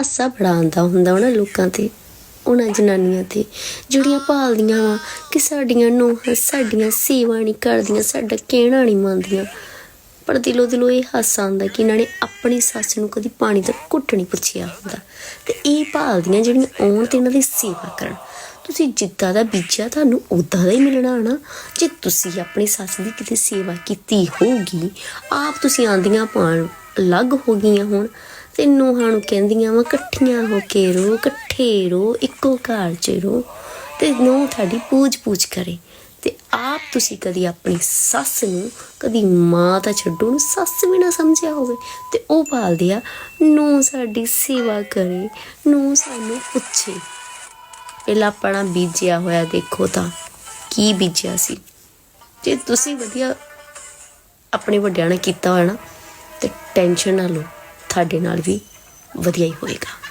ਹਾਸਾ ਬੜਾ ਆਉਂਦਾ ਹੁੰਦਾ ਉਹਨਾਂ ਲੋਕਾਂ ਤੇ, ਉਹਨਾਂ ਜਨਾਨੀਆਂ ਤੇ। ਜਿਹੜੀਆਂ ਭਾਲਦੀਆਂ ਵਾ ਕਿ ਸਾਡੀਆਂ ਨੂੰਹਾਂ, ਸਾਡੀਆਂ ਸੇਵਾ ਨਹੀਂ ਕਰਦੀਆਂ, ਸਾਡਾ ਕਹਿਣਾ ਨਹੀਂ ਮੰਨਦੀਆਂ। ਪਰ ਦਿਲੋਂ ਦਿਲੋਂ ਇਹ ਹਾਸਾ ਆਉਂਦਾ ਕਿ ਇਹਨਾਂ ਨੇ ਆਪਣੀ ਸੱਸ ਨੂੰ ਕਦੀ ਪਾਣੀ ਦਾ ਘੁੱਟ ਨਹੀਂ ਪੁੱਛਿਆ ਹੁੰਦਾ। ਤੇ ਇਹ ਭਾਲਦੀਆਂ ਜਿਹੜੀਆਂ ਆਉਣ ਤੇ ਇਹਨਾਂ ਦੀ ਸੇਵਾ ਕਰਨ। ਤੁਸੀਂ ਜਿੱਦਾਂ ਦਾ ਬੀਜਿਆ, ਤੁਹਾਨੂੰ ਉਦਾਂ ਦਾ ਹੀ ਮਿਲਣਾ ਨਾ। ਜੇ ਤੁਸੀਂ ਆਪਣੀ ਸੱਸ ਦੀ ਕਿਤੇ ਸੇਵਾ ਕੀਤੀ ਹੋਊਗੀ, ਆਪ ਤੁਸੀਂ ਆਂਦੀਆਂ ਪਾਣ ਅਲੱਗ ਹੋ ਗਈਆਂ ਹੁਣ ਤੇ ਨੂੰਹਾਂ ਨੂੰ ਕਹਿੰਦੀਆਂ ਵਾ, ਇਕੱਠੀਆਂ ਹੋ ਕੇ ਰੋ, ਇਕੱਠੇ ਰੋ, ਇੱਕੋ ਘਰ 'ਚ ਰੋ ਤੇ ਨੂੰਹ ਤੁਹਾਡੀ ਪੂਜ ਪੂਜ ਕਰੇ। ਤੇ ਆਪ ਤੁਸੀਂ ਕਦੀ ਆਪਣੀ ਸੱਸ ਨੂੰ, ਕਦੀ ਮਾਂ ਤਾਂ ਛੱਡੋ ਨੂੰ ਸੱਸ ਵੀ ਨਾ ਸਮਝਿਆ ਹੋਵੇ। ਤੇ ਉਹ ਭਾਲਦੇ ਆ ਨੂੰ ਸਾਡੀ ਸੇਵਾ ਕਰੇ ਨੂੰ ਸਾਨੂੰ ਪੁੱਛੇ। ਪਹਿਲਾਂ ਆਪਣਾ ਬੀਜਿਆ ਹੋਇਆ ਦੇਖੋ ਤਾਂ ਕੀ ਬੀਜਿਆ ਸੀ। ਜੇ ਤੁਸੀਂ ਵਧੀਆ ਆਪਣੇ ਵੱਡਿਆਂ ਨੇ ਕੀਤਾ ਹੋਇਆ ਨਾ, ਤੇ ਟੈਨਸ਼ਨ ਨਾ ਲਓ। ਤੁਹਾਡੇ ਨਾਲ ਵੀ ਵਧੀਆ ਹੀ ਹੋਏਗਾ।